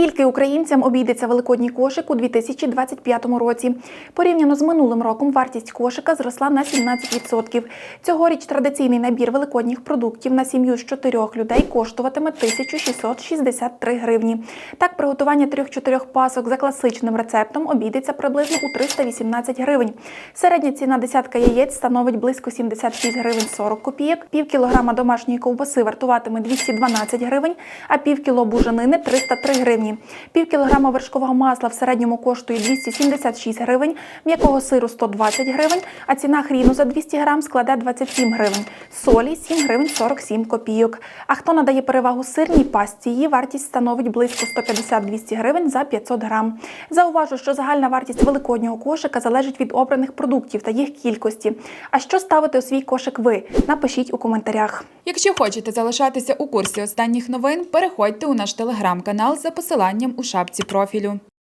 скільки українцям обійдеться великодній кошик у 2025 році? Порівняно з минулим роком вартість кошика зросла на 17%. Цьогоріч традиційний набір великодніх продуктів на сім'ю з чотирьох людей коштуватиме 1663 гривні. Так, приготування трьох-чотирьох пасок за класичним рецептом обійдеться приблизно у 318 гривень. Середня ціна десятка яєць становить близько 76 гривень 40 копійок. Пів кілограма домашньої ковбаси вартуватиме 212 гривень, а пів кіло буженини 303 гривні. Пів кілограма вершкового масла в середньому коштує 276 гривень, м'якого сиру 120 гривень, а ціна хріну за 200 грам складе 27 гривень, солі 7 гривень 47 копійок. А хто надає перевагу сирній пастці, її вартість становить близько 150-200 гривень за 500 грам. Зауважу, що загальна вартість великоднього кошика залежить від обраних продуктів та їх кількості. А що ставити у свій кошик ви? Напишіть у коментарях. Якщо хочете залишатися у курсі останніх новин, переходьте у наш телеграм-канал за посиланням у шапці профілю.